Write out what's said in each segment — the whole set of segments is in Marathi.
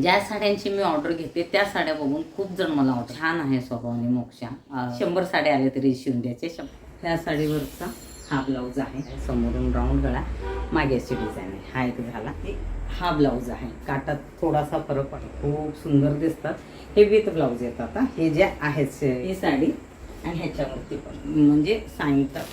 ज्या साड्यांची मी ऑर्डर घेते त्या साड्या बघून खूप जण मला ऑर्डर छान आहे स्वभावाने मोक्षा शंभर साड्या आल्या तरी शिवून द्यायचे शं- ह्या साडीवरचा हा ब्लाऊज आहे. समोरून राऊंड गळा. मागे अशी डिझाईन आहे. हा एक झाला. एक हा ब्लाऊज आहे. काटात थोडासा फरक पडतो. खूप सुंदर दिसतात. हे विथ ब्लाऊज येतात हे. जे आहेत ही साडी आणि ह्याच्यावरती पण. म्हणजे सांगतात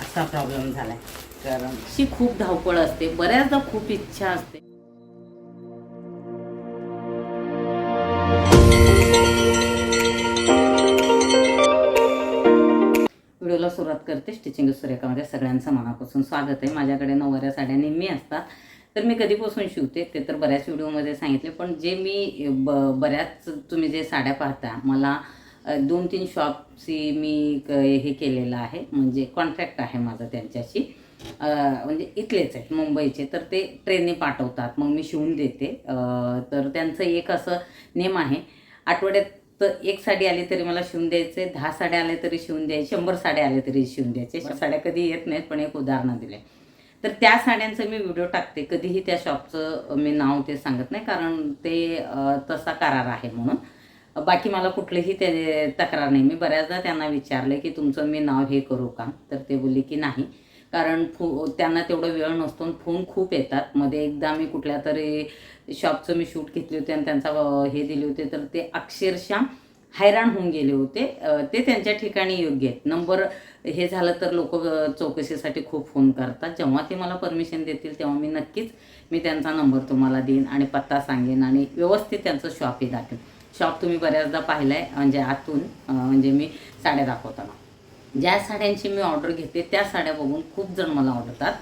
असा प्रॉब्लेम झालाय. कारण अशी खूप धावपळ असते. बऱ्याचदा खूप इच्छा असते. सुरुवात करते स्टिचिंग सूर्यकामध्ये सगळ्यांचं मनापासून स्वागत आहे. माझ्याकडे नऊवाऱ्या साड्या नेहमी असतात. तर मी कधीपासून शिवते ते तर बऱ्याच व्हिडिओमध्ये सांगितले. पण जे मी ब बऱ्याच तुम्ही जे साड्या पाहता मला दोन तीन शॉपची मी क- हे केलेलं आहे. म्हणजे कॉन्ट्रॅक्ट आहे माझं त्यांच्याशी. म्हणजे इथलेच आहेत मुंबईचे. तर ते ट्रेनने पाठवतात. मग मी शिवून देते. तर त्यांचं एक असं नेम आहे आठवड्यात तर एक साडी आली तरी मला शिवून द्यायचे दहा साड्या आल्या तरी शिवून द्यायचे शंभर साड्या आल्या तरी शिवून द्यायचे. साड्या कधी येत नाहीत पण एक उदाहरण दिले. तर त्या साड्यांचं मी व्हिडिओ टाकते. कधीही त्या शॉपचं मी नाव ते सांगत नाही कारण ते तसा करार आहे म्हणून. बाकी मला कुठलीही ते तक्रार नाही. मी बऱ्याचदा त्यांना विचारले की तुमचं मी नाव हे करू का? तर ते बोलले की नाही. कारण फो त्यांना तेवढं वेळ नसतो आणि फोन खूप येतात. मध्ये एकदा मी कुठल्या तरी शॉपचं मी शूट घेतली होती आणि त्यांचा हे दिले होते तर ते अक्षरशः हैराण होऊन गेले होते. ते त्यांच्या ठिकाणी योग्य आहेत. नंबर हे झालं तर लोक चौकशीसाठी खूप फोन करतात. जेव्हा ते मला परमिशन देतील तेव्हा मी नक्कीच मी त्यांचा नंबर तुम्हाला देईन आणि पत्ता सांगेन आणि व्यवस्थित त्यांचं शॉपही दाखवेन. शॉप तुम्ही बऱ्याचदा पाहिलं आहे म्हणजे आतून म्हणजे मी साड्या दाखवताना. ज्या साड्यांची मी ऑर्डर घेते त्या साड्या बघून खूप जण मला आवडतात.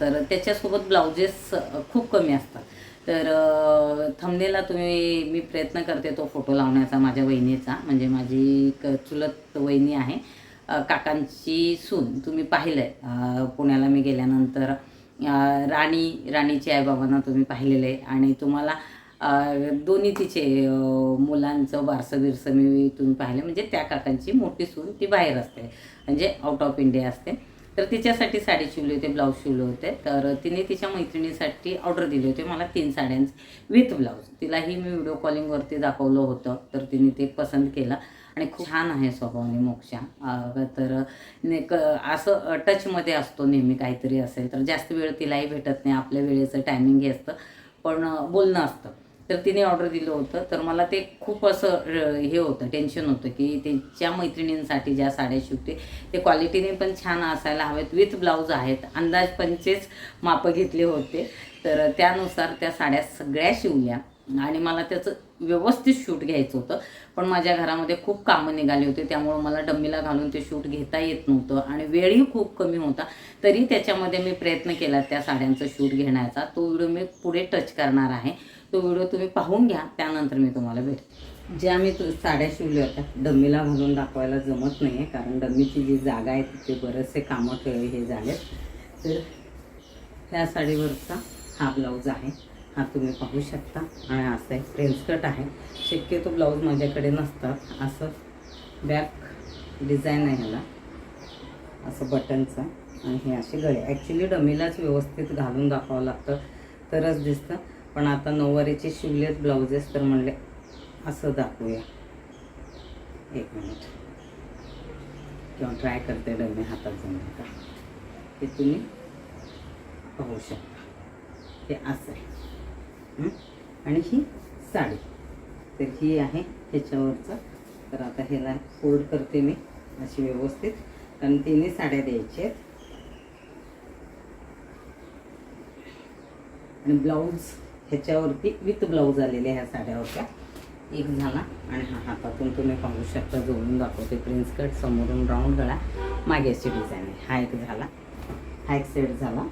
तर त्याच्यासोबत ब्लाउजेस खूप कमी असतात. तर थमनेला तुम्ही मी प्रयत्न करते तो फोटो लावण्याचा माझ्या वहिनीचा. म्हणजे माझी एक चुलत वहिनी आहे. काकांची सून तुम्ही पाहिलं आहे पुण्याला मी गेल्यानंतर राणी राणीची आईबाबांना तुम्ही पाहिलेलं आहे. आणि तुम्हाला दोन्ही तिचे मुलांचं वारसं बिरसं मी इथून पाहिलं. म्हणजे त्या काकांची मोठी सून ती बाहेर असते. म्हणजे आउट ऑफ इंडिया असते. तर तिच्यासाठी साडी शिवली होते ब्लाऊज शिवले होते. तर तिने तिच्या मैत्रिणीसाठी ऑर्डर दिली होती. मला तीन साड्यांचं विथ ब्लाऊज तिलाही मी व्हिडिओ कॉलिंगवरती दाखवलं होतं. तर तिने ते पसंत केलं. आणि खूप छान आहे स्वभावाने मोक्षा. तर ने क असं टचमध्ये असतो नेहमी काहीतरी असेल तर. जास्त वेळ तिलाही भेटत नाही. आपल्या वेळेचं टायमिंग हे असतं. पण बोलणं असतं. तर तिने ऑर्डर दिलं होतं. तर मला ते खूप असं हे होतं टेन्शन होतं की त्यांच्या मैत्रिणींसाठी ज्या साड्या शिवते ते क्वालिटीने पण छान असायला हवेत. विथ ब्लाऊज आहेत. अंदाज पंचेच मापं घेतले होते. तर त्यानुसार त्या साड्या सगळ्या शिवल्या. आणि मला त्याचं व्यवस्थित शूट घ्यायचं होतं. पण माझ्या घरामध्ये खूप कामं निघाली होती. त्यामुळं मला डम्मीला घालून ते शूट घेता येत नव्हतं. आणि वेळही खूप कमी होता. तरी त्याच्यामध्ये मी प्रयत्न केला त्या साड्यांचं शूट घेण्याचा. तो व्हिडिओ मी पुढे टच करणार आहे. तो व्हिडिओ तुम्ही पाहून घ्या त्यानंतर मी तुम्हाला भेट ज्या मी तु साड्या शिवल्या होत्या डम्मीला घालून दाखवायला जमत नाही आहे कारण डम्मीची जी जागा आहे तिथे बरेचसे कामं ठे हे झालेत. तर ह्या साडीवरचा हा ब्लाऊज आहे. हा तुम्ही पाहू शकता. आणि असं आहे प्रिन्सकट आहे. शक्यतो ब्लाऊज माझ्याकडे नसतात. असं बॅक डिझाईन आहे ह्याला. असं बटनचं. आणि हे असे गळे ॲक्च्युली डमीलाच व्यवस्थित घालून दाखवावं लागतं. तरच दिसतं. पण आता नऊवारीचे शिवलेत ब्लाउजेस तर म्हणले असं दाखवूया. एक मिनिट. किंवा ट्राय करते डबे हातात जमले का हे तुम्ही पाहू शकता. हे असं आहे. आणि ही साडी. तर ही आहे ह्याच्यावरचं. तर आता ह्याला फोल्ड करते मी अशी व्यवस्थित. कारण तिन्ही साड्या द्यायच्या आहेत. आणि ब्लाऊज ह्याच्यावरती विथ ब्लाऊज आलेले ह्या साड्या होत्या एक झाला आणि हा हातातून तुम्ही पाहू शकता जोडून दाखवते प्रिन्स कट समोरून राऊंड गळा. मागेची डिझाईन आहे. हा एक झाला. हा एक सेट झाला.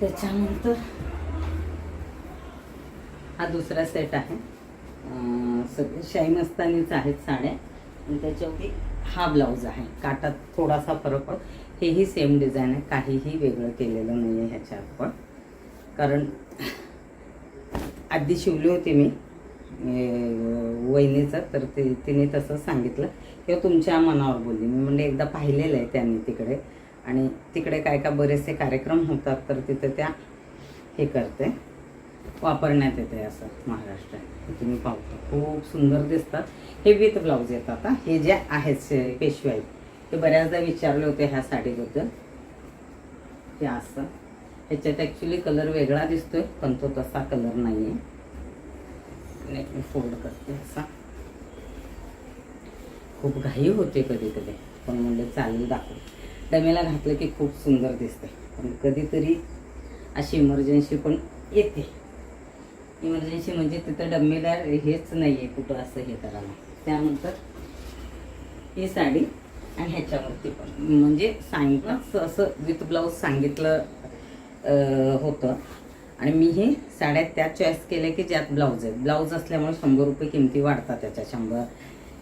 त्याच्यानंतर हा दुसरा सेट आहे. सगळे शाही मस्तानीच आहेत साड्या. आणि त्याच्यावरती हा ब्लाऊज आहे. काटात थोडासा फरक पण हेही सेम डिझाईन आहे. काहीही वेगळं केलेलं नाही आहे ह्याच्यात पण. कारण आधी शिवली होती मी वहिनीचं तर ते तिने तसं सांगितलं. किंवा तुमच्या मनावर बोलली. मी म्हणजे एकदा पाहिलेलं आहे त्यांनी तिकडे. आणि तिकडे काय का बरेचसे कार्यक्रम होतात तर तिथं त्या हे करते. वापरण्यात येते असं महाराष्ट्रात. तुम्ही पाहता खूप सुंदर दिसतात. हे विथ ब्लाऊज येतात हे. जे आहेत शे- आहेत. ते बऱ्याचदा विचारले होते ह्या साडीबद्दल. हे असं. ह्याच्यात ॲक्च्युली कलर वेगळा दिसतोय पण तो तसा कलर नाही आहे नेट मी फोल्ड करते असा. खूप घाई होते कधी कधी पण म्हणलं चालेल दाखव. डमेला घातलं की खूप सुंदर दिसते पण कधीतरी अशी इमर्जन्सी पण येते. इमर्जन्सी म्हणजे तिथं डम्मीला हेच नाही आहे कुठं असं हे करायला. त्यानंतर ही साडी आणि ह्याच्यावरती पण. म्हणजे सांगितलं असं विथ ब्लाऊज सांगितलं होतं. आणि मी हे साड्या त्या चॉईस केल्या की ज्यात ब्लाऊज आहे. ब्लाऊज असल्यामुळे शंभर रुपये किमती वाढतात त्याच्या शंभर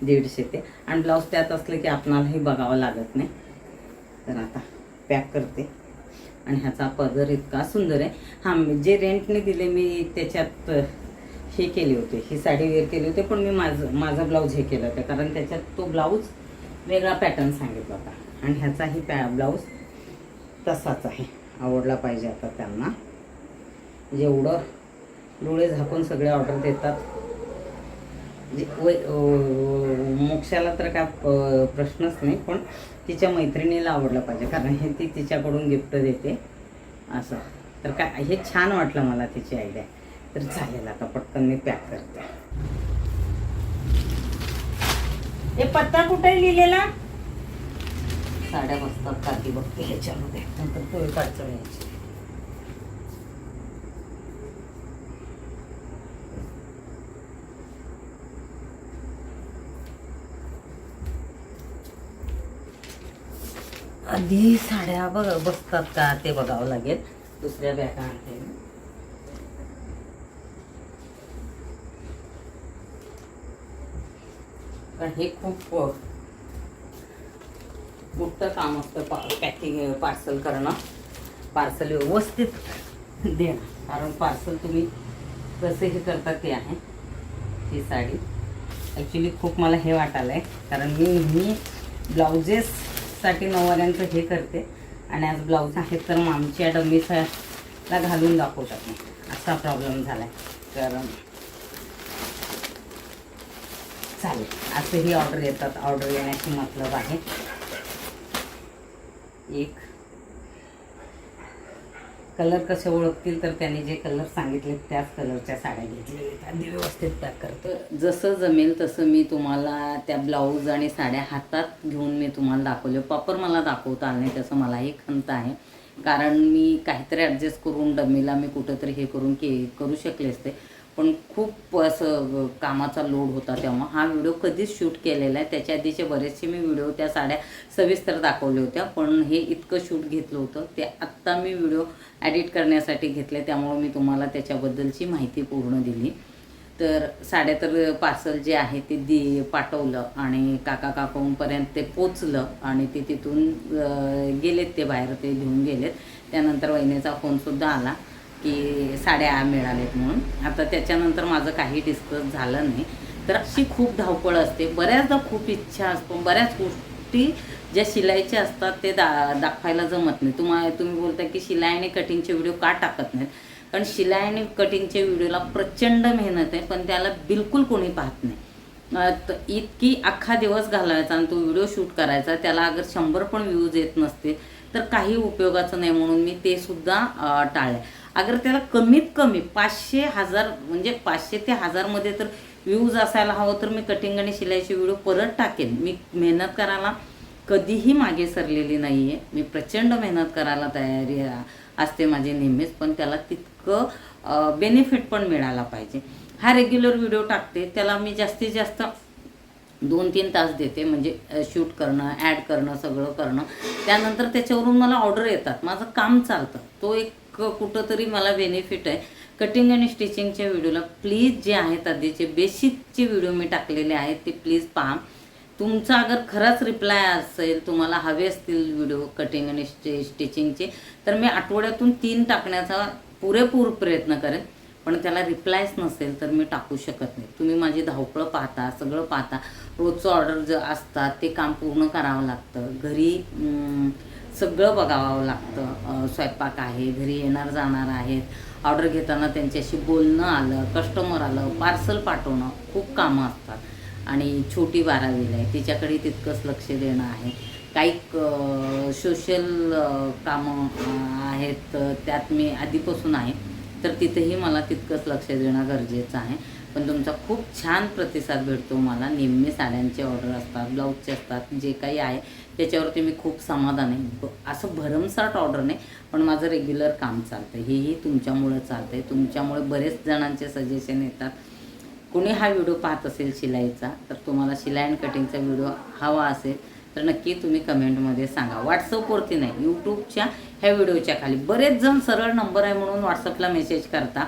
दीडशे ते. आणि ब्लाऊज त्यात असले की आपणालाही बघावं लागत नाही. तर आता पॅक करते. आणि ह्याचा पदर इतका सुंदर आहे. हा जे रेंटने दिले मी त्याच्यात हे केले होते. ही साडी वेअर केली होते पण मी माझं माझं ब्लाऊज हे केलं होतं. कारण त्याच्यात तो ब्लाऊज वेगळा पॅटर्न सांगितला होता. आणि ह्याचाही पॅ ब्लाऊज तसाच आहे. आवडला पाहिजे आता त्यांना. जेवढं डोळे झाकून सगळे ऑर्डर देतात. जे वै मोक्षाला तर काय प- प्रश्नच नाही पण तिच्या मैत्रिणीला आवडलं पाहिजे. कारण हे ती तिच्याकडून गिफ्ट देते. असं. तर काय हे छान वाटलं मला तिची आयडिया तर चालेल आता पटकन मी पॅक करते. हे पत्ता कुठे लिहिलेला? साड्या बसतात काकी बघते ह्याच्यामध्ये. नंतर पोळी काढचं यायची. आधी साड्या बघ बसतात का ते बघावं लागेल. दुसऱ्या बॅगा आणते कारण हे खूप मोठं काम असतं पा पॅकिंग पार्सल करणं. पार्सल व्यवस्थित देणं. कारण पार्सल तुम्ही कसे हे करता ते आहे ही साडी. ॲक्च्युली खूप मला हे वाटायलं आहे कारण मी नेहमी ब्लाउजेससाठी नऊवाऱ्यांचं हे करते. आणि आज ब्लाऊज आहेत तर मग आमच्या डम्मीला घालून दाखवतात नाही असा प्रॉब्लेम झाला आहे कारण चालेल. असंही ऑर्डर येतात. ऑर्डर येण्याशी मतलब आहे. एक. कलर कसे ओळखतील तर त्यांनी जे कलर सांगितले त्याच कलरच्या साड्या घेतलेल्या अगदी व्यवस्थित पॅक करतो जसं जमेल तसं मी तुम्हाला त्या ब्लाऊज आणि साड्या हातात घेऊन मी तुम्हाला दाखवले. प्रॉपर मला दाखवता आलं नाही त्याचं मलाही खंत आहे. कारण मी काहीतरी ॲडजस्ट करून डमीला मी कुठंतरी हे करून के करू शकले असते. पण खूप असं कामाचा लोड होता तेव्हा. हा व्हिडिओ कधीच शूट केलेला आहे त्याच्या आधीचे बरेचसे मी व्हिडिओ त्या साड्या सविस्तर दाखवल्या होत्या पण हे इतकं शूट घेतलं होतं. ते आत्ता मी व्हिडिओ ॲडिट करण्यासाठी घेतले त्यामुळे मी तुम्हाला त्याच्याबद्दलची माहिती पूर्ण दिली. तर साड्या तर पार्सल जे आहे ते दि पाठवलं आणि काका काकांपर्यंत ते पोचलं आणि ते तिथून गेलेत ते बाहेर ते घेऊन गेलेत. त्यानंतर वहिनीचा फोनसुद्धा आला. की साड्या मिळाल्यात म्हणून. आता त्याच्यानंतर माझं काही डिस्कस झालं नाही. तर अशी खूप धावपळ असते. बऱ्याचदा खूप इच्छा असतो. बऱ्याच गोष्टी ज्या शिलाईच्या असतात ते दा दाखवायला जमत नाही. तुम्हा तुम्ही बोलता की शिलाई आणि कटिंगचे व्हिडिओ का टाकत नाहीत? कारण शिलाई आणि कटिंगच्या व्हिडिओला प्रचंड मेहनत आहे पण त्याला बिलकुल कोणी पाहत नाही. इतकी अख्खा दिवस घालवायचा आणि तो व्हिडिओ शूट करायचा त्याला अगर शंभर पण व्ह्यूज येत नसते तर काही उपयोगाचं नाही म्हणून मी ते सुद्धा टाळले अगर त्याला कमीत कमी पाचशे हजार म्हणजे पाचशे ते हजारमध्ये तर व्ह्यूज असायला हवं तर मी कटिंग आणि शिलाईचे व्हिडिओ परत टाकेन. मी मेहनत करायला कधीही मागे सरलेली नाही आहे मी प्रचंड मेहनत करायला तयारी असते माझी नेहमीच पण त्याला तितकं बेनिफिट पण मिळाला पाहिजे. हा रेग्युलर व्हिडिओ टाकते त्याला मी जास्तीत जास्त दोन तीन तास देते म्हणजे शूट करणं ॲड करणं सगळं करणं. त्यानंतर त्याच्यावरून मला ऑर्डर येतात. माझं काम चालतं. तो एक कुठंतरी मला बेनिफिट आहे. कटिंग आणि स्टिचिंगच्या व्हिडिओला प्लीज जे आहेत आधीचे बेसिकचे व्हिडिओ मी टाकलेले आहेत ते प्लीज पहा. तुमचा अगर खरंच रिप्लाय असेल तुम्हाला हवे असतील व्हिडिओ कटिंग आणि स्टि स्टिचिंगचे तर मी आठवड्यातून तीन टाकण्याचा पुरेपूर प्रयत्न करेन. पण त्याला रिप्लायच नसेल तर मी टाकू शकत नाही. तुम्ही माझी धावपळं पाहता सगळं पाहता. रोजचं ऑर्डर जे असतात ते काम पूर्ण करावं लागतं. घरी सगळं बघावं लागतं. स्वयंपाक आहे घरी येणार जाणार आहेत. ऑर्डर घेताना त्यांच्याशी बोलणं आलं कस्टमर आलं पार्सल पाठवणं खूप कामं असतात. आणि छोटी बारावीला आहे तिच्याकडे तितकंच लक्ष देणं आहे. काही सोशल कामं आहेत त्यात मी आधीपासून आहे. तर तिथेही मला तितकंच लक्ष देणं गरजेचं आहे. पण तुमचा खूप छान प्रतिसाद भेटतो मला. नेहमी साड्यांचे ऑर्डर असतात ब्लाऊजचे असतात जे काही आहे त्याच्यावरती मी खूप समाधान आहे. ब- असं भरमसाठ ऑर्डर नाही पण माझं रेग्युलर काम चालतं हेही तुमच्यामुळं चालतं आहे तुमच्यामुळे बरेच जणांचे सजेशन येतात. कोणी हा व्हिडिओ पाहत असेल शिलाईचा तर तुम्हाला शिलाई अँड कटिंगचा व्हिडिओ हवा असेल तर नक्की तुम्ही कमेंटमध्ये सांगा. व्हॉट्सअपवरती नाही यूट्यूबच्या ह्या व्हिडिओच्या खाली. बरेच जण सरळ नंबर आहे म्हणून व्हॉट्सअपला मेसेज करता.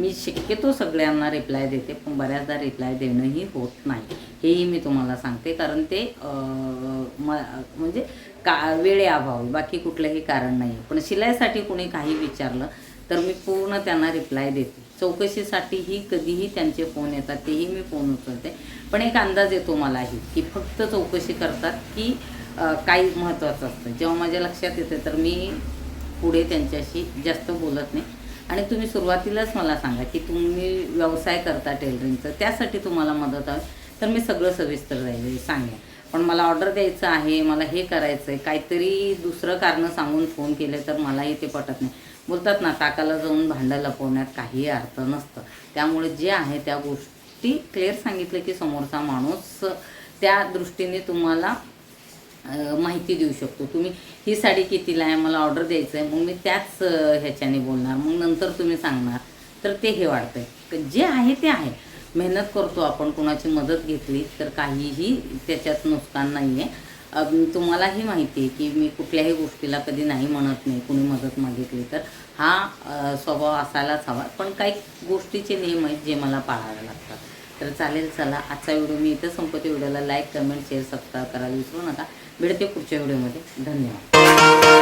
मी शक्यतो सगळ्यांना रिप्लाय देते पण बऱ्याचदा रिप्लाय देणंही होत नाही. हेही मी तुम्हाला सांगते कारण ते म म्हणजे का वेळेअभावी बाकी कुठलंही कारण नाही. पण शिलाईसाठी कोणी काही विचारलं तर मी पूर्ण त्यांना रिप्लाय देते. चौकशीसाठीही कधीही त्यांचे फोन येतात तेही मी फोन उचलते. पण एक अंदाज येतो मलाही की फक्त चौकशी करतात की काही महत्त्वाचं असतं. जेव्हा माझ्या लक्षात येते तर मी पुढे त्यांच्याशी जास्त बोलत नाही. आणि तुम्ही सुरुवातीलाच मला सांगा की तुम्ही व्यवसाय करता टेलरिंगचं त्यासाठी तुम्हाला मदत हवी. तर मी सगळं सविस्तर जाईल सांगेन. पण मला ऑर्डर द्यायचं आहे मला हे करायचं आहे काहीतरी दुसरं कारणं सांगून फोन केले तर मलाही ते पटत नाही. बोलतात ना ताकाला जाऊन भांडं लपवण्यात काही अर्थ नसतं. त्यामुळे जे आहे त्या गोष्टी क्लिअर सांगितलं की समोरचा माणूस त्या दृष्टीने तुम्हाला माहिती देऊ शकतो. तुम्ही ही साडी कितीला आहे मला ऑर्डर द्यायचं आहे मग मी त्याच ह्याच्याने बोलणार. मग नंतर तुम्ही सांगणार. तर ते हे वाटतंय तर जे आहे ते आहे. मेहनत करतो आपण कोणाची मदत घेतली तर काहीही त्याच्यात नुकसान नाही आहे तुम्हालाही माहिती आहे की मी कुठल्याही गोष्टीला कधी नाही म्हणत नाही कुणी मदत मागितली तर. हा स्वभाव असायलाच हवा. पण काही गोष्टीचे नियम आहेत जे मला पाळावे लागतात. तर चालेल चला. आजचा व्हिडिओ मी इथं संपवते. व्हिडिओला लाईक कमेंट शेअर सबस्क्राईब करायला विसरू नका. भेटते पुढच्या व्हिडिओमध्ये. धन्यवाद.